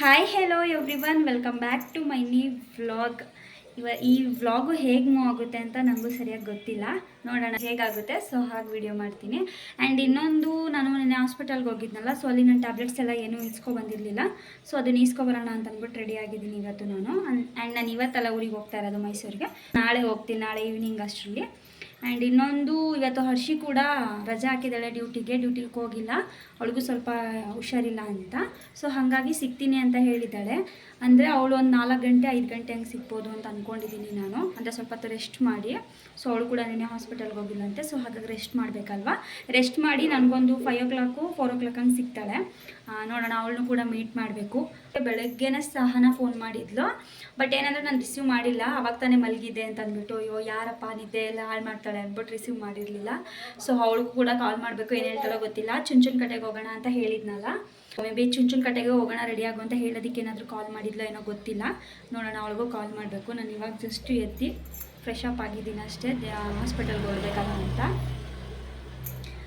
Hi hello everyone welcome back to my new vlog ಇವ ಈ vlog ಹೇಗೆ move ಆಗುತ್ತೆ ಅಂತ ನನಗೂ ಸರಿಯಾಗಿ ಗೊತ್ತಿಲ್ಲ. ನೋಡೋಣ ಹೇಗಾಗುತ್ತೆ. ಸೊ ಹಾಗೆ ವಿಡಿಯೋ ಮಾಡ್ತೀನಿ. ಆ್ಯಂಡ್ ಇನ್ನೊಂದು, ನಾನು ನಿನ್ನೆ ಹಾಸ್ಪಿಟಲ್ಗೆ ಹೋಗಿದ್ನಲ್ಲ ಸೊ ಅಲ್ಲಿ ನನ್ನ ಟ್ಯಾಬ್ಲೆಟ್ಸ್ ಎಲ್ಲ ಏನೂ ಇಸ್ಕೊ ಬಂದಿರಲಿಲ್ಲ. ಸೊ ಅದನ್ನ ಇಸ್ಕೊಬರೋಣ ಅಂತ ಅಂದ್ಬಿಟ್ಟು ರೆಡಿ ಆಗಿದ್ದೀನಿ ಇವತ್ತು ನಾನು. ಆ್ಯಂಡ್ ನಾನು ಇವತ್ತಲ್ಲ ಊರಿಗೆ ಹೋಗ್ತಾ ಇರೋದು ಮೈಸೂರಿಗೆ. ನಾಳೆ ಹೋಗ್ತೀನಿ, ನಾಳೆ ಈವ್ನಿಂಗ್ ಅಷ್ಟರಲ್ಲಿ. ಆ್ಯಂಡ್ ಇನ್ನೊಂದು, ಇವತ್ತು ಹರ್ಷಿ ಕೂಡ ರಜೆ ಹಾಕಿದ್ದಾಳೆ ಡ್ಯೂಟಿಗೆ ಡ್ಯೂಟಿಗೆ ಹೋಗಿಲ್ಲ. ಅವಳಿಗೂ ಸ್ವಲ್ಪ ಹುಷಾರಿಲ್ಲ ಅಂತ. ಸೊ ಹಾಗಾಗಿ ಸಿಗ್ತೀನಿ ಅಂತ ಹೇಳಿದ್ದಾಳೆ. ಅಂದರೆ ಅವಳು ಒಂದು ನಾಲ್ಕು ಗಂಟೆ, ಐದು ಗಂಟೆ ಹಂಗೆ ಸಿಗ್ಬೋದು ಅಂತ ಅಂದ್ಕೊಂಡಿದ್ದೀನಿ ನಾನು. ಅಂದರೆ ಸ್ವಲ್ಪ ಹೊತ್ತು ರೆಸ್ಟ್ ಮಾಡಿ. ಸೊ ಅವಳು ಕೂಡ ನಿನ್ನೆ ಹಾಸ್ಪಿಟಲ್ಗೆ ಹೋಗಿಲ್ಲಂತೆ ಸೊ ಹಾಗಾಗಿ ರೆಸ್ಟ್ ಮಾಡಬೇಕಲ್ವ? ರೆಸ್ಟ್ ಮಾಡಿ ನನಗೊಂದು five o'clock four o'clock ಹಂಗೆ ಸಿಗ್ತಾಳೆ. ನೋಡೋಣ, ಅವಳನ್ನು ಕೂಡ ಮೀಟ್ ಮಾಡಬೇಕು. ಬೆಳಗ್ಗೆನೇ ಸಹನ ಫೋನ್ ಮಾಡಿದ್ಲು. ಬಟ್ ಏನಂದ್ರೆ ನಾನು ರಿಸೀವ್ ಮಾಡಿಲ್ಲ. ಅವಾಗ ತಾನೇ ಮಲಗಿದೆ ಅಂತ ಅಂದ್ಬಿಟ್ಟು, ಅಯ್ಯೋ, ಯಾರಪ್ಪ, ನಿದ್ದೆ ಎಲ್ಲ ಹಾಳು ಮಾಡ್ತಾಳೆ. ಅಂದ್ಬಿಟ್ಟು ರಿಸೀವ್ ಮಾಡಿರಲಿಲ್ಲ. ಸೊ ಅವಳಿಗೂ ಕೂಡ ಕಾಲ್ ಮಾಡಬೇಕು. ಏನು ಹೇಳ್ತಾಳೋ ಗೊತ್ತಿಲ್ಲ. ಚುಂಚುನ್ ಕಡೆಗೆ ಹೋಗೋಣ ಅಂತ ಹೇಳಿದ್ನಲ್ಲ. ಮೇ ಬಿ ಚುಂಚುನ್ ಕಡೆಗೆ ಹೋಗೋಣ ರೆಡಿ ಆಗು ಅಂತ ಹೇಳೋದಕ್ಕೆ ಏನಾದರೂ ಕಾಲ್ ಮಾಡಿದ್ಲೋ ಏನೋ ಗೊತ್ತಿಲ್ಲ. ನೋಡೋಣ, ಅವಳಿಗೂ ಕಾಲ್ ಮಾಡಬೇಕು. ನಾನು ಇವಾಗ ಜಸ್ಟ್ ಎದ್ದು ಫ್ರೆಶ್ ಅಪ್ ಆಗಿದ್ದೀನಿ ಅಷ್ಟೇ. ಹಾಸ್ಪಿಟಲ್ಗೆ ಹೋಗ್ಬೇಕಲ್ಲ ಅಂತ.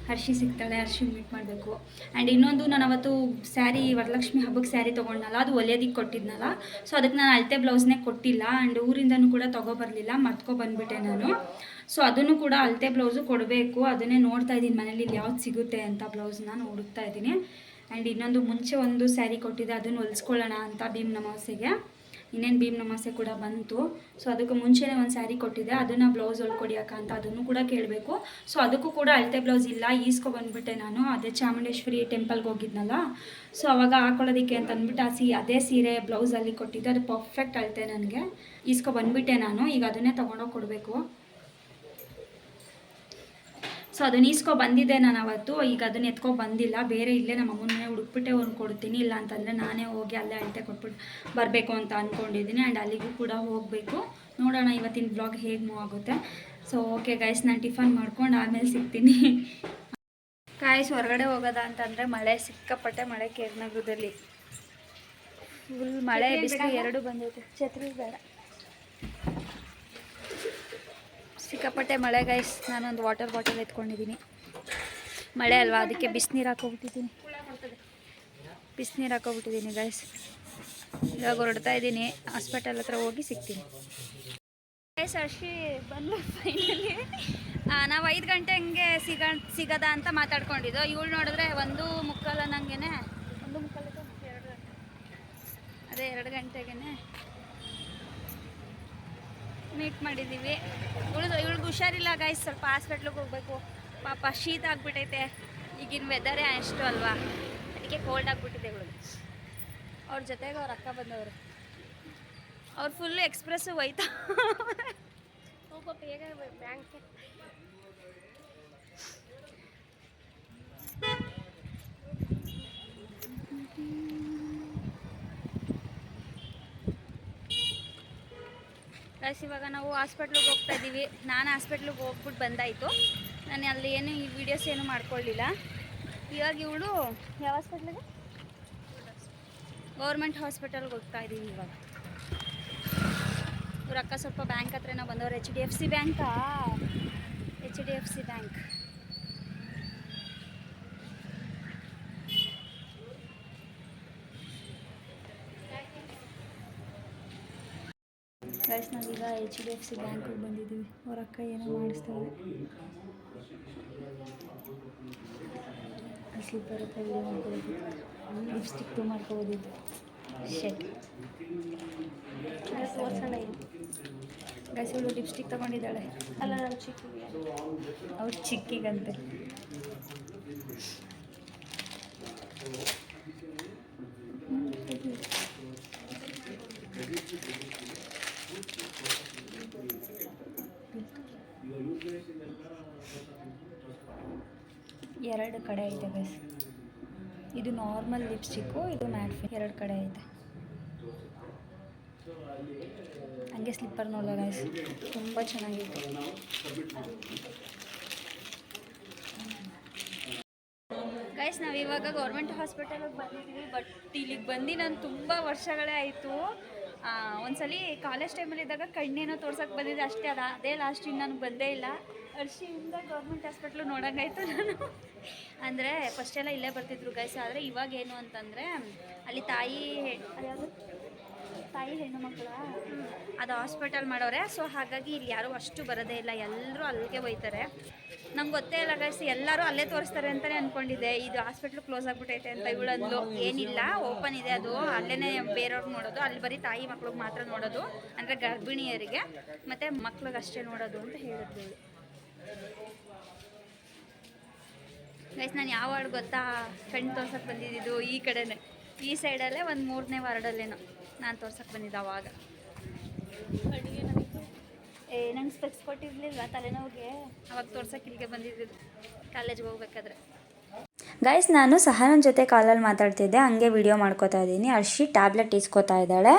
ಹರ್ಷಿ ಸಿಗ್ತಾಳೆ, ಹರ್ಷಿ ಮೀಟ್ ಮಾಡಬೇಕು. ಆ್ಯಂಡ್ ಇನ್ನೊಂದು, ನಾನು ಅವತ್ತು ಸ್ಯಾರಿ ವರಲಕ್ಷ್ಮಿ ಹಬ್ಬಕ್ಕೆ ಸ್ಯಾರಿ ತೊಗೊಂಡ್ನಲ್ಲ, ಅದು ಒಲೆಯೋದಿಕ್ಕೆ ಕೊಟ್ಟಿದ್ನಲ್ಲ. ಸೊ ಅದಕ್ಕೆ ನಾನು ಅಳತೆ ಬ್ಲೌಸ್ನೇ ಕೊಟ್ಟಿಲ್ಲ. ಆ್ಯಂಡ್ ಊರಿಂದನೂ ಕೂಡ ತೊಗೊಬರಲಿಲ್ಲ ಮರ್ತ್ಕೊ ಬಂದುಬಿಟ್ಟೆ ನಾನು. ಸೊ ಅದನ್ನು ಕೂಡ ಅಳತೆ ಬ್ಲೌಸು ಕೊಡಬೇಕು. ಅದನ್ನೇ ನೋಡ್ತಾ ಇದ್ದೀನಿ ಮನೇಲಿ ಇಲ್ಲಿ ಯಾವ್ದು ಸಿಗುತ್ತೆ ಅಂತ ಬ್ಲೌಸ್ನ ನಾನು ಹುಡುಕ್ತಾ ಇದ್ದೀನಿ. ಆ್ಯಂಡ್ ಇನ್ನೊಂದು ಮುಂಚೆ ಒಂದು ಸ್ಯಾರಿ ಕೊಟ್ಟಿದ್ದೆ, ಅದನ್ನು ಹೊಲಿಸ್ಕೊಳ್ಳೋಣ ಅಂತ ಭೀಮ್ ನಮಾಸೆಗೆ ಇನ್ನೇನು ಭೀಮ್ ನಮಾಸೆ ಕೂಡ ಬಂತು. ಸೊ ಅದಕ್ಕೆ ಮುಂಚೆನೇ ಒಂದು ಸ್ಯಾರಿ ಕೊಟ್ಟಿದ್ದೆ. ಅದನ್ನು ಬ್ಲೌಸ್ ಹೊಲ್ಕೊಡಿ ಅಕ್ಕ ಅಂತ ಅದನ್ನು ಕೂಡ ಕೇಳಬೇಕು. ಸೊ ಅದಕ್ಕೂ ಕೂಡ ಅಳತೆ ಬ್ಲೌಸ್ ಇಲ್ಲ. ಈಸ್ಕೊ ಬಂದ್ಬಿಟ್ಟೆ ನಾನು. ಅದೇ ಚಾಮುಂಡೇಶ್ವರಿ ಟೆಂಪಲ್ಗೆ ಹೋಗಿದ್ನಲ್ಲ. ಸೊ ಅವಾಗ ಹಾಕೊಳ್ಳೋದಕ್ಕೆ ಅಂತ ಅಂದ್ಬಿಟ್ಟು ಆ ಸಿ, ಅದೇ ಸೀರೆ ಬ್ಲೌಸಲ್ಲಿ ಕೊಟ್ಟಿದ್ದೆ. ಅದು ಪರ್ಫೆಕ್ಟ್ ಅಳತೆ ನನಗೆ. ಈಸ್ಕೊ ಬಂದ್ಬಿಟ್ಟೆ ನಾನು. ಈಗ ಅದನ್ನೇ ತೊಗೊಂಡೋಗಿ ಕೊಡಬೇಕು. ಸೊ ಅದನ್ನ ಈಸ್ಕೊ ಬಂದಿದ್ದೆ ನಾನು ಅವತ್ತು. ಈಗ ಅದನ್ನ ಎತ್ಕೊ ಬಂದಿಲ್ಲ. ಬೇರೆ ಇಲ್ಲೇ ನಮ್ಮ ಅಮ್ಮನೇ ಹುಡುಕ್ಬಿಟ್ಟೆ ಒಂದು ಕೊಡ್ತೀನಿ. ಇಲ್ಲ ಅಂತಂದರೆ ನಾನೇ ಹೋಗಿ ಅಲ್ಲೇ ಅಳತೆ ಕೊಟ್ಬಿಟ್ಟು ಬರಬೇಕು ಅಂತ ಅಂದ್ಕೊಂಡಿದ್ದೀನಿ ಆ್ಯಂಡ್ ಅಲ್ಲಿಗೂ ಕೂಡ ಹೋಗಬೇಕು. ನೋಡೋಣ ಇವತ್ತಿನ ಬ್ಲಾಗ್ ಹೇಗೆ ಮೂವ್ ಆಗುತ್ತೆ. ಸೊ ಓಕೆ ಗೈಸ್ ನಾನು ಟಿಫನ್ ಮಾಡ್ಕೊಂಡು ಆಮೇಲೆ ಸಿಗ್ತೀನಿ. ಕಾಯ್ಸ್ ಹೊರಗಡೆ ಹೋಗೋದ ಅಂತಂದರೆ ಮಳೆ ಸಿಕ್ಕಾಪಟ್ಟೆ ಮಳೆ ಕೇರ್ನಗರದಲ್ಲಿ ಫುಲ್ ಮಳೆ ಬಿಸಿಲು ಎರಡು ಬಂದೈತೆ. ಛತ್ರಿ ಬೇಡ. ಸಿಕ್ಕಾಪಟ್ಟೆ ಮಳೆ ಗೈಸ್ ನಾನೊಂದು ವಾಟರ್ ಬಾಟಲ್ ಎತ್ಕೊಂಡಿದ್ದೀನಿ. ಮಳೆ ಅಲ್ವಾ? ಅದಕ್ಕೆ ಬಿಸಿನೀರು ಹಾಕೋಬಿಟ್ಟಿದ್ದೀನಿ ಬಿಸಿನೀರು ಹಾಕೋಬಿಟ್ಟಿದ್ದೀನಿ ಗೈಸ್ ಇವಾಗ ಹೊರಡ್ತಾ ಇದ್ದೀನಿ. ಹಾಸ್ಪಿಟಲ್ ಹತ್ರ ಹೋಗಿ ಸಿಗ್ತೀನಿ. ಗೈಸ್ ಅರ್ಷಿ ಬಂದು ಫೈನಲಿ ನಾವು ಐದು ಗಂಟೆ ಹಂಗೆ ಸಿಗ, ಸಿಗದ ಅಂತ ಮಾತಾಡ್ಕೊಂಡಿದ್ದು. ಇವಳು ನೋಡಿದ್ರೆ ಒಂದು ಮುಕ್ಕಾಲ ನನಗೇನೆ ಒಂದು ಮುಕ್ಕಾಲ ಎರಡು ಗಂಟೆ. ಅದೇ ಎರಡು ಗಂಟೆಗೆ ಮೀಟ್ ಮಾಡಿದ್ದೀವಿ ಉಳಿದು ಇವಳಿಗೆ ಹುಷಾರಿಲ್ಲ ಗಾಯ್ಸ್ ಸ್ವಲ್ಪ ಹಾಸ್ಪಿಟ್ಲಿಗೆ ಹೋಗ್ಬೇಕು. ಪಾಪ ಶೀತ ಆಗಿಬಿಟ್ಟೈತೆ. ಈಗಿನ ವೆದರೇ ಅಷ್ಟು ಅಲ್ವಾ? ಅದಕ್ಕೆ ಕೋಲ್ಡ್ ಆಗಿಬಿಟ್ಟಿದೆ ಇವಳಿಗೆ ಅವ್ರ ಜೊತೆಗೆ ಅವ್ರ ಅಕ್ಕ ಬಂದವರು. ಅವ್ರು ಫುಲ್ಲು ಎಕ್ಸ್ಪ್ರೆಸ್ಸು ಹೋಯ್ತಾ. ಹೋಗೋ ಬೇಗ ಬ್ಯಾಂಕ್ಗೆ ಗೈಸ್ ಇವಾಗ ನಾವು ಹಾಸ್ಪಿಟ್ಲಿಗೆ ಹೋಗ್ತಾ ಇದ್ದೀವಿ ನಾನು ಹಾಸ್ಪಿಟ್ಲಿಗೆ ಹೋಗ್ಬಿಟ್ಟು ಬಂದಾಯಿತು. ನಾನು ಅಲ್ಲಿ ಏನು ಈ ವಿಡಿಯೋಸ್ ಏನು ಮಾಡ್ಕೊಳ್ಳಿಲ್ಲ ಇವಾಗ ಇವಳು ಯಾವ ಹಾಸ್ಪಿಟ್ಲಿಗೆ ಗೌರ್ಮೆಂಟ್ ಹಾಸ್ಪಿಟಲ್ಗೆ ಹೋಗ್ತಾ ಇದ್ದೀವಿ ಇವಾಗ. ಇವ್ರ ಅಕ್ಕ ಸ್ವಲ್ಪ ಬ್ಯಾಂಕ್ ಹತ್ರನೋ ಬಂದವ್ರು. H D F C ಬ್ಯಾಂಕಾ H D F C bank guys ನಾವೀಗ ಎಚ್ ಡಿ ಎಫ್ ಸಿ ಬ್ಯಾಂಕಿಗೆ ಬಂದಿದ್ದೀವಿ. ಅವ್ರ ಅಕ್ಕ ಏನೋ ಮಾಡಿಸ್ತಾರೆ. ಸ್ಲಿಪ್ಪರ್ ಹತ್ರ ವಿಡಿಯೋ ಲಿಪ್ಸ್ಟಿಕ್ ಲಿಪ್ಸ್ಟಿಕ್ಟು ಮಾಡ್ಕೋಬೋದಿತ್ತು ಶೆಟ್ ಗೈಸ್ ಇವಳು ಲಿಪ್ಸ್ಟಿಕ್ ತೊಗೊಂಡಿದ್ದಾಳೆ. ಅಲ್ಲ ನಾನು ಚಿಕ್ಕಿಗೆ. ಅವ್ರು ಚಿಕ್ಕಿಗಂತೆ. ಎರಡು ಕಡೆ ಐತೆ ಗೈಸ್ ಇದು ನಾರ್ಮಲ್ ಲಿಪ್ಸ್ಟಿಕ್ಕು ಇದು ಮ್ಯಾಟ್ ಎರಡು ಕಡೆ ಐತೆ. ಹಂಗೆ ಸ್ಲಿಪ್ಪರ್ ನೋಡೋ ಗೈಸ್ ತುಂಬ ಚೆನ್ನಾಗಿತ್ತು. ಗೈಸ್ ನಾವು ಇವಾಗ ಗೌರ್ಮೆಂಟ್ ಹಾಸ್ಪಿಟಲಿಗೆ ಬಂದಿದ್ದೀವಿ ಬಟ್ ಇಲ್ಲಿಗೆ ಬಂದು ನಾನು ತುಂಬ ವರ್ಷಗಳೇ ಆಯಿತು. ಒಂದ್ಸಲಿ ಕಾಲೇಜ್ ಟೈಮಲ್ಲಿ ಇದ್ದಾಗ ಕಣ್ಣೇನೋ ತೋರ್ಸಕ್ಕೆ ಬಂದಿದ್ದೆ. ಅಷ್ಟೇ ಅದ. ಅದೇ ಲಾಸ್ಟ್ ಇನ್ನು ನನಗೆ ಬಂದೇ ಇಲ್ಲ. ಅರ್ಷಿಯಿಂದ ಗೌರ್ಮೆಂಟ್ ಹಾಸ್ಪಿಟ್ಲು ನೋಡೋಂಗಾಯ್ತು ನಾನು. ಅಂದರೆ ಫಸ್ಟೆಲ್ಲ ಇಲ್ಲೇ ಬರ್ತಿದ್ರು ಗೈಸ್ ಆದರೆ ಇವಾಗ ಏನು ಅಂತಂದರೆ ಅಲ್ಲಿ ತಾಯಿ ತಾಯಿ ಹೆಣ್ಣು ಮಕ್ಕಳ ಅದು ಹಾಸ್ಪಿಟಲ್ ಮಾಡೋರೆ. ಸೊ ಹಾಗಾಗಿ ಇಲ್ಲಿ ಯಾರೂ ಅಷ್ಟು ಬರೋದೇ ಇಲ್ಲ. ಎಲ್ಲರೂ ಅಲ್ಲಿಗೆ ಹೋಯ್ತಾರೆ. ನಂಗೆ ಗೊತ್ತೇ ಇಲ್ಲ ಗೈಸ್ ಎಲ್ಲರೂ ಅಲ್ಲೇ ತೋರಿಸ್ತಾರೆ ಅಂತಲೇ ಅಂದ್ಕೊಂಡಿದ್ದೆ ಇದು ಹಾಸ್ಪಿಟ್ಲು ಕ್ಲೋಸ್ ಆಗಿಬಿಟ್ಟೈತೆ ಅಂತ ಇವಳಂದ್ಲು. ಏನಿಲ್ಲ ಓಪನ್ ಇದೆ ಅದು. ಅಲ್ಲೇ ಬೇರೆಯವ್ರಿಗೆ ನೋಡೋದು. ಅಲ್ಲಿ ಬರೀ ತಾಯಿ ಮಕ್ಳಿಗೆ ಮಾತ್ರ ನೋಡೋದು. ಅಂದರೆ ಗರ್ಭಿಣಿಯರಿಗೆ. ಮತ್ತು ಮಕ್ಳಿಗೆ ಅಷ್ಟೇ ನೋಡೋದು ಅಂತ ಹೇಳಿದ್ಲು. ಇವಳು ಗೈಸ್ ನಾನು ಯಾವ ವಾರ್ಡ್ ಗೊತ್ತಾ? ಫ್ರೆಂಡ್ ತೋರ್ಸಕ್ಕೆ ಬಂದಿದ್ದು ಈ ಕಡೆನೇ. ಈ ಸೈಡಲ್ಲೇ ಒಂದು ಮೂರನೇ ವಾರ್ಡಲ್ಲೇನೋ ನಾನು ತೋರ್ಸಕ್ಕೆ ಬಂದಿದ್ದೆ ಅವಾಗ. ಏ ನಂಗೆ ಸ್ಪೆಕ್ಸ್ ಕೊಟ್ಟಿರಲಿಲ್ಲ ತಲೆನೋವಿಗೆ? ಅವಾಗ ತೋರ್ಸಕ್ಕೆ ಇಲ್ಲಿಗೆ ಬಂದಿದ್ದು. ಕಾಲೇಜ್ಗೆ ಹೋಗ್ಬೇಕಾದ್ರೆ. ಗೈಸ್ ನಾನು ಸಹನನ್ ಜೊತೆ ಕಾಲಲ್ಲಿ ಮಾತಾಡ್ತಿದ್ದೆ. ಹಂಗೆ ವಿಡಿಯೋ ಮಾಡ್ಕೋತಾ ಇದ್ದೀನಿ. ಅರ್ಷಿ ಟ್ಯಾಬ್ಲೆಟ್ ಇಸ್ಕೋತಾ ಇದ್ದಾಳೆ.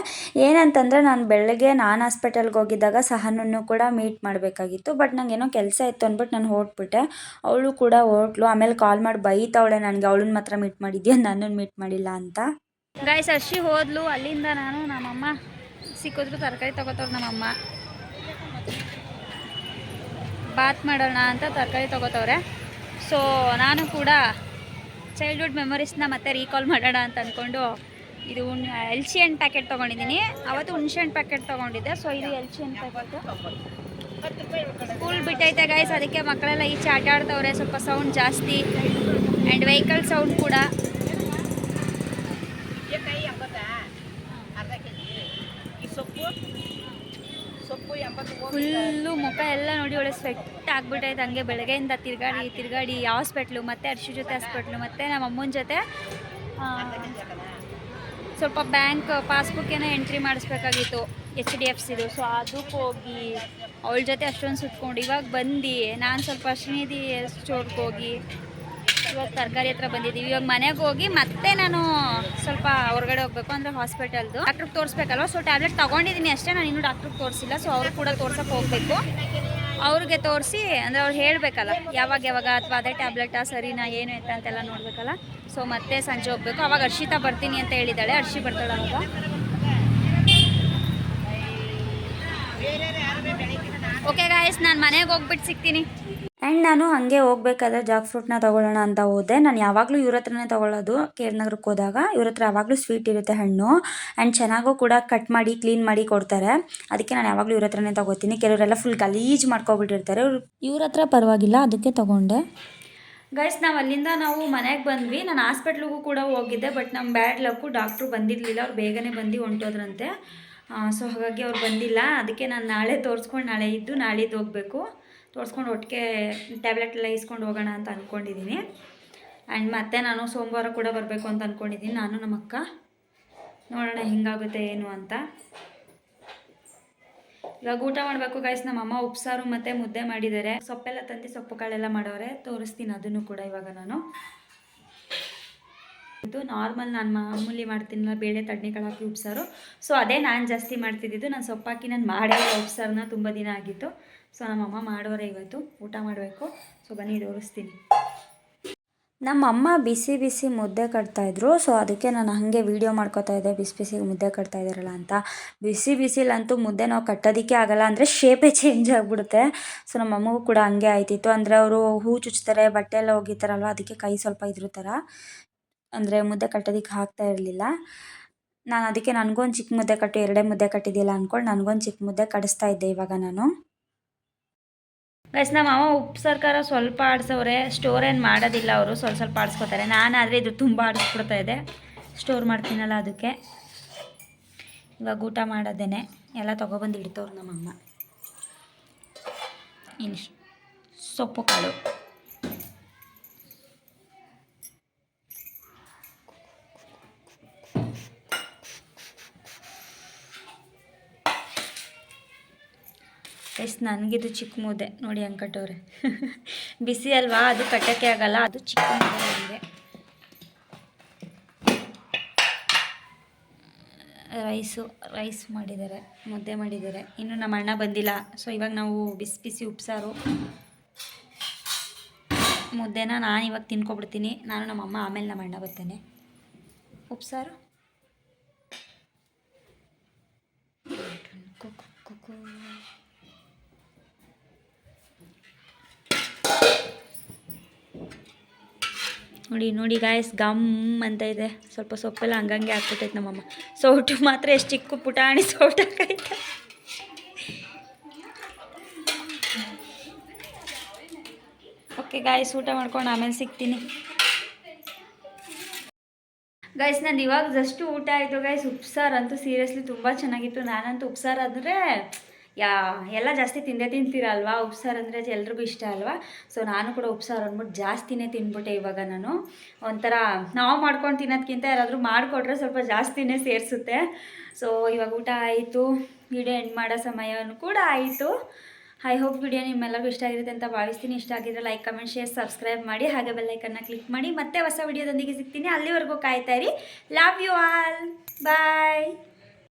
ಏನಂತಂದರೆ ನಾನು ಬೆಳಗ್ಗೆ ನಾನು ಹಾಸ್ಪಿಟಲ್ಗೆ ಹೋಗಿದ್ದಾಗ ಸಹನನ್ನು ಕೂಡ ಮೀಟ್ ಮಾಡಬೇಕಾಗಿತ್ತು. ಬಟ್ ನಂಗೇನೋ ಕೆಲಸ ಇತ್ತು ಅಂದ್ಬಿಟ್ಟು ನಾನು ಹೊರಟ್ಬಿಟ್ಟೆ. ಅವಳು ಕೂಡ ಹೊರಟ್ಲು. ಆಮೇಲೆ ಕಾಲ್ ಮಾಡಿ ಬೈತವಳೆ ನನಗೆ. ಅವಳನ್ನ ಮಾತ್ರ ಮೀಟ್ ಮಾಡಿದ್ಯಾ? ನನ್ನನ್ನು ಮೀಟ್ ಮಾಡಿಲ್ಲ ಅಂತ. ಗಾಯ್ಸ್ ಅರ್ಷಿ ಹೋದ್ಲು. ಅಲ್ಲಿಂದ ನಾನು ನಮ್ಮಮ್ಮ ಸಿಕ್ಕಿದ್ರು ತರಕಾರಿ ತಗೋತವ್ರು ನಮ್ಮಮ್ಮ. ಬಾತ್ ಮಾಡೋಣ ಅಂತ ತರಕಾರಿ ತಗೋತವ್ರೆ. ಸೊ ನಾನು ಕೂಡ ಚೈಲ್ಡ್ಹುಡ್ ಮೆಮೊರೀಸ್ನ ಮತ್ತೆ ರೀಕಾಲ್ ಮಾಡೋಣ ಅಂತ ಅಂದ್ಕೊಂಡು ಇದು ಎಲ್ ಸಿ ಹಣ್ಣು ಪ್ಯಾಕೆಟ್ ತೊಗೊಂಡಿದ್ದೀನಿ. ಅವತ್ತು ಹುಣಸೆ ಹಣ್ಣು ಪ್ಯಾಕೆಟ್ ತೊಗೊಂಡಿದ್ದೆ. ಸೊ ಇದು ಎಲ್ ಸಿ ಹಣ್ಣು ಪ್ಯಾಕೆಟ್ ಸ್ಕೂಲ್ ಬಿಟ್ಟೈತೆ ಗಾಯ್ಸ್ ಅದಕ್ಕೆ ಮಕ್ಕಳೆಲ್ಲ ಈಚೆ ಆಟ ಆಡ್ತವ್ರೆ. ಸ್ವಲ್ಪ ಸೌಂಡ್ ಜಾಸ್ತಿ ಆ್ಯಂಡ್ ವೆಹಿಕಲ್ ಸೌಂಡ್ ಕೂಡ. ಫುಲ್ಲು ಮುಖ ಎಲ್ಲ ನೋಡಿ, ಒಳ್ಳೆ ಸ್ವೆಟ್ ಆಗ್ಬಿಟ್ಟೈತೆ ಹಂಗೆ ಬೆಳಗ್ಗೆಯಿಂದ ತಿರ್ಗಾಡಿ ತಿರ್ಗಾಡಿ ಹಾಸ್ಪಿಟ್ಲು ಮತ್ತೆ ಅರ್ಶಿ ಜೊತೆ ಹಾಸ್ಪಿಟ್ಲು ಮತ್ತೆ ನಮ್ಮ ಅಮ್ಮನ ಜೊತೆ ಸ್ವಲ್ಪ ಬ್ಯಾಂಕ್ ಪಾಸ್ಬುಕ್ ಏನೋ ಎಂಟ್ರಿ ಮಾಡಿಸ್ಬೇಕಾಗಿತ್ತು ಎಚ್ ಡಿ ಎಫ್ ಸಿದು ಸೊ ಅದಕ್ಕೆ ಹೋಗಿ ಅವಳ ಜೊತೆ ಅಷ್ಟೊಂದು ಸುತ್ಕೊಂಡು, ಇವಾಗ ಬಂದು ನಾನು ಸ್ವಲ್ಪ ಶ್ರೀನಿಧಿ ಸ್ಟೋರ್ಗೆ ಹೋಗಿ, ಇವಾಗ ತರಕಾರಿ ಹತ್ರ ಬಂದಿದ್ದೀವಿ. ಇವಾಗ ಮನೆಗೆ ಹೋಗಿ ಮತ್ತೆ ನಾನು ಸ್ವಲ್ಪ ಹೊರಗಡೆ ಹೋಗಬೇಕು ಅಂದರೆ ಹಾಸ್ಪಿಟಲ್ದು ಡಾಕ್ಟ್ರಿಗೆ ತೋರಿಸ್ಬೇಕಲ್ವ? ಸೊ ಟ್ಯಾಬ್ಲೆಟ್ ತೊಗೊಂಡಿದ್ದೀನಿ ಅಷ್ಟೇ. ನಾನು ಇನ್ನೂ ಡಾಕ್ಟ್ರಿಗೆ ತೋರಿಸಿಲ್ಲ. ಸೊ ಅವ್ರು ಕೂಡ ತೋರ್ಸಕ್ಕೆ ಹೋಗಬೇಕು. ಅವ್ರಿಗೆ ತೋರಿಸಿ, ಅಂದರೆ ಅವ್ರು ಹೇಳಬೇಕಲ್ಲ, ಯಾವಾಗ ಯಾವಾಗ ಅಥವಾ ಅದೇ ಟ್ಯಾಬ್ಲೆಟಾ ಸರಿನಾ, ಏನು ಅಂತ ಅಂತೆಲ್ಲ ನೋಡಬೇಕಲ್ಲ. ಸೊ ಮತ್ತೆ ಸಂಜೆ ಹೋಗ್ಬೇಕು. ಅವಾಗ ಹರ್ಷಿತಾ ಬರ್ತೀನಿ ಅಂತ ಹೇಳಿದ್ದಾಳೆ. ಹರ್ಷಿ ಬರ್ತಾಳೆ ಅವಾಗ ಓಕೆ ಗಾಯಸ್ ನಾನು ಮನೆಗೆ ಹೋಗ್ಬಿಟ್ಟು ಸಿಗ್ತೀನಿ. ಆ್ಯಂಡ್ ನಾನು ಹಾಗೆ ಹೋಗ್ಬೇಕಾದ್ರೆ ಜಾಕ್ ಫ್ರೂಟ್ನ ತೊಗೊಳ್ಳೋಣ ಅಂತ ಹೋದೆ. ನಾನು ಯಾವಾಗಲೂ ಇವ್ರ ಹತ್ರನೇ ತೊಗೊಳ್ಳೋದು. ಕೇರ್ ನಗರಕ್ಕೆ ಹೋದಾಗ ಇವ್ರ ಹತ್ರ ಯಾವಾಗಲೂ ಸ್ವೀಟ್ ಇರುತ್ತೆ ಹಣ್ಣು. ಆ್ಯಂಡ್ ಚೆನ್ನಾಗೂ ಕೂಡ ಕಟ್ ಮಾಡಿ ಕ್ಲೀನ್ ಮಾಡಿ ಕೊಡ್ತಾರೆ. ಅದಕ್ಕೆ ನಾನು ಯಾವಾಗಲೂ ಇವ್ರ ಹತ್ರನೇ ತೊಗೋತೀನಿ. ಕೆಲವರೆಲ್ಲ ಫುಲ್ ಗಲೀಜು ಮಾಡ್ಕೊಬಿಟ್ಟಿರ್ತಾರೆ. ಇವ್ರು ಇವ್ರ ಹತ್ರ ಪರವಾಗಿಲ್ಲ, ಅದಕ್ಕೆ ತೊಗೊಂಡೆ. ಗೈಸ್ ನಾವು ಅಲ್ಲಿಂದ ನಾವು ಮನೆಗೆ ಬಂದ್ವಿ. ನಾನು ಹಾಸ್ಪಿಟ್ಲಿಗೂ ಕೂಡ ಹೋಗಿದ್ದೆ ಬಟ್ ನಮ್ಮ ಬ್ಯಾಡ್ ಲಕ್ಕು ಡಾಕ್ಟ್ರು ಬಂದಿರಲಿಲ್ಲ. ಅವ್ರು ಬೇಗನೆ ಬಂದು ಹೊಂಟೋದ್ರಂತೆ. ಸೊ ಹಾಗಾಗಿ ಅವ್ರು ಬಂದಿಲ್ಲ. ಅದಕ್ಕೆ ನಾನು ನಾಳೆ ತೋರಿಸ್ಕೊಂಡು ನಾಳೆ ಇದ್ದು ನಾಳಿದ್ದು ಹೋಗಬೇಕು. ತೋರಿಸ್ಕೊಂಡು ಒಟ್ಟಿಗೆ ಟ್ಯಾಬ್ಲೆಟ್ ಎಲ್ಲ ಇಸ್ಕೊಂಡು ಹೋಗೋಣ ಅಂತ ಅಂದ್ಕೊಂಡಿದ್ದೀನಿ ಆ್ಯಂಡ್ ಮತ್ತೆ ನಾನು ಸೋಮವಾರ ಕೂಡ ಬರಬೇಕು ಅಂತ ಅಂದ್ಕೊಂಡಿದ್ದೀನಿ ನಾನು ನಮ್ಮ ಅಕ್ಕ. ನೋಡೋಣ ಹೆಂಗಾಗುತ್ತೆ ಏನು ಅಂತ. ಇವಾಗ ಊಟ ಮಾಡಬೇಕು ಗಾಯ್ಸ್ ನಮ್ಮ ಅಮ್ಮ ಉಪ್ಸಾರು ಮತ್ತು ಮುದ್ದೆ ಮಾಡಿದ್ದಾರೆ. ಸೊಪ್ಪೆಲ್ಲ ತಂದು ಸೊಪ್ಪು ಕಾಳೆಲ್ಲ ಮಾಡೋರೆ. ತೋರಿಸ್ತೀನಿ ಅದನ್ನು ಕೂಡ ಇವಾಗ ನಾನು. ಇದು ನಾರ್ಮಲ್ ನಾನು ಮಾಮೂಲಿ ಮಾಡ್ತೀನಲ್ಲ ಬೇಳೆ ತಡ್ನಿಕಾಳು ಹಾಕಿ ಉಪ್ಸಾರು. ಸೊ ಅದೇ ನಾನು ಜಾಸ್ತಿ ಮಾಡ್ತಿದ್ದಿದ್ದು. ನಾನು ಸೊಪ್ಪಾಕಿ ನಾನು ಮಾಡೇ ಉಪ್ಸಾರನ್ನ ತುಂಬ ದಿನ ಆಗಿತ್ತು. ಸೊ ನಮ್ಮಮ್ಮ ಮಾಡೋರೆ ಇವತ್ತು. ಊಟ ಮಾಡಬೇಕು. ಸೊ ಬನ್ನಿ ತೋರಿಸ್ತೀನಿ ನಮ್ಮಮ್ಮ ಬಿಸಿ ಬಿಸಿ ಮುದ್ದೆ ಕಟ್ತಾಯಿದ್ರು ಸೊ ಅದಕ್ಕೆ ನಾನು ಹಾಗೆ ವೀಡಿಯೋ ಮಾಡ್ಕೋತಾ ಇದ್ದೆ. ಬಿಸಿ ಬಿಸಿ ಮುದ್ದೆ ಕಟ್ತಾ ಇದ್ದಾರಲ್ಲ ಅಂತ. ಬಿಸಿ ಬಿಸಿಲಂತೂ ಮುದ್ದೆ ನಾವು ಕಟ್ಟೋದಕ್ಕೆ ಆಗಲ್ಲ ಅಂದರೆ ಶೇಪೇ ಚೇಂಜ್ ಆಗಿಬಿಡುತ್ತೆ. ಸೊ ನಮ್ಮಮ್ಮಗೂ ಕೂಡ ಹಂಗೆ ಆಯ್ತಿತ್ತು. ಅಂದರೆ ಅವರು ಹೂ ಚುಚ್ತಾರೆ ಬಟ್ಟೆ ಎಲ್ಲ ಒಗಿತಾರಲ್ವ, ಅದಕ್ಕೆ ಕೈ ಸ್ವಲ್ಪ ಇದ್ರ ಥರ ಅಂದರೆ ಮುದ್ದೆ ಕಟ್ಟೋದಕ್ಕೆ ಆಗ್ತಾ ಇರಲಿಲ್ಲ. ನಾನು ಅದಕ್ಕೆ ನನಗೊಂದು ಚಿಕ್ಕ ಮುದ್ದೆ ಕಟ್ಟು, ಎರಡೇ ಮುದ್ದೆ ಕಟ್ಟಿದ್ದಿಲ್ಲ ಅಂದ್ಕೊಂಡು ನನಗೊಂದು ಚಿಕ್ಕ ಮುದ್ದೆ ಕಡಿಸ್ತಾ ಇದ್ದೆ ಇವಾಗ ನಾನು. ಗೈಸ್ ನಮ್ಮ ಮಾವ ಉಪ್ಪು ಸರ್ಕಾರ ಸ್ವಲ್ಪ ಆಡಿಸೋರೆ ಸ್ಟೋರ್ ಏನು ಮಾಡೋದಿಲ್ಲ ಅವರು, ಸ್ವಲ್ಪ ಸ್ವಲ್ಪ ಆಡಿಸ್ಕೋತಾರೆ. ನಾನಾದರೆ ಇದು ತುಂಬ ಆಡಿಸ್ಕೊಡ್ತಾ ಇದೆ. ಸ್ಟೋರ್ ಮಾಡ್ತೀನಲ್ಲ ಅದಕ್ಕೆ. ಇವಾಗ ಊಟ ಮಾಡೋದೇನೆ. ಎಲ್ಲ ತೊಗೊಬಂದು ಇಡ್ತವ್ರು ನಮ್ಮಮ್ಮ. ಇನ್ನು ಸೊಪ್ಪು ಕಾಳು. ನನಗಿದು ಚಿಕ್ಕ ಮುದ್ದೆ ನೋಡಿ ಅಂಕಟವ್ರೆ ಬಿಸಿ ಅಲ್ವಾ? ಅದು ಕಟ್ಟೋಕ್ಕೆ ಆಗಲ್ಲ. ಅದು ಚಿಕ್ಕ ಮುದ್ದೆ ನನಗೆ. ರೈಸು, ರೈಸ್ ಮಾಡಿದ್ದಾರೆ. ಮುದ್ದೆ ಮಾಡಿದ್ದಾರೆ. ಇನ್ನು ನಮ್ಮ ಅಣ್ಣ ಬಂದಿಲ್ಲ. ಸೊ ಇವಾಗ ನಾವು ಬಿಸಿ ಬಿಸಿ ಉಪ್ಸಾರು. ಮುದ್ದೆನ ನಾನು ಇವಾಗ ತಿನ್ಕೊಬಿಡ್ತೀನಿ. ನಾನು ನಮ್ಮಮ್ಮ ಆಮೇಲೆ ನಮ್ಮ ಅಣ್ಣ ಬರ್ತೇನೆ. ಉಪ್ಸಾರು? ನೋಡಿ ನೋಡಿ ಗಾಯಸ್ ಗಮ್ ಅಂತ ಇದೆ. ಸ್ವಲ್ಪ ಸೊಪ್ಪೆಲ್ಲ ಹಂಗಂಗೆ ಹಾಕ್ಬಿಟ್ಟೈತೆ ನಮ್ಮಮ್ಮ. ಸೌಟು ಮಾತ್ರ ಎಷ್ಟು ಚಿಕ್ಕ ಪುಟಾಣಿ ಸೌಟು ಹಾಕೈತೆ. ಓಕೆ ಗಾಯ್ಸ್ ಊಟ ಮಾಡ್ಕೊಂಡು ಆಮೇಲೆ ಸಿಗ್ತೀನಿ. ಗೈಸ್ ನಾನು ಇವಾಗ ಜಸ್ಟು ಊಟ ಆಯಿತು ಗೈಸ್ ಉಪ್ಸಾರು ಅಂತೂ ಸೀರಿಯಸ್ಲಿ ತುಂಬ ಚೆನ್ನಾಗಿತ್ತು. ನಾನಂತೂ ಉಪ್ಸಾರು ಅಂದರೆ ಯಾ, ಎಲ್ಲ ಜಾಸ್ತಿ ತಿಂದೇ ತಿಂತೀರಲ್ವಾ? ಉಪ್ಸಾರು ಅಂದರೆ ಎಲ್ರಿಗೂ ಇಷ್ಟ ಅಲ್ವಾ? ಸೊ ನಾನು ಕೂಡ ಉಪ್ಸಾರು ಅಂದ್ಬಿಟ್ಟು ಜಾಸ್ತಿನೇ ತಿಂದ್ಬಿಟ್ಟೆ ಇವಾಗ ನಾನು. ಒಂಥರ ನಾವು ಮಾಡ್ಕೊಂಡು ತಿನ್ನೋದಕ್ಕಿಂತ ಯಾರಾದರೂ ಮಾಡಿಕೊಟ್ರೆ ಸ್ವಲ್ಪ ಜಾಸ್ತಿನೇ ಸೇರಿಸುತ್ತೆ. ಸೊ ಇವಾಗ ಊಟ ಆಯಿತು. ವಿಡಿಯೋ ಎಂಡ್ ಮಾಡೋ ಸಮಯನೂ ಕೂಡ ಆಯಿತು. ಐ ಹೋಪ್ ವಿಡಿಯೋ ನಿಮ್ಮೆಲ್ಲರಿಗೂ ಇಷ್ಟ ಆಗಿರುತ್ತೆ ಅಂತ ಭಾವಿಸ್ತೀನಿ. ಇಷ್ಟ ಆಗಿದ್ರೆ ಲೈಕ್ ಕಮೆಂಟ್ ಶೇರ್ ಸಬ್ಸ್ಕ್ರೈಬ್ ಮಾಡಿ. ಹಾಗೆ ಬೆಲ್ಲೈಕನ್ನ ಕ್ಲಿಕ್ ಮಾಡಿ. ಮತ್ತೆ ಹೊಸ ವಿಡಿಯೋದೊಂದಿಗೆ ಸಿಗ್ತೀನಿ. ಅಲ್ಲಿವರೆಗೂ ಕಾಯ್ತಾ ಇರಿ. Love you all bye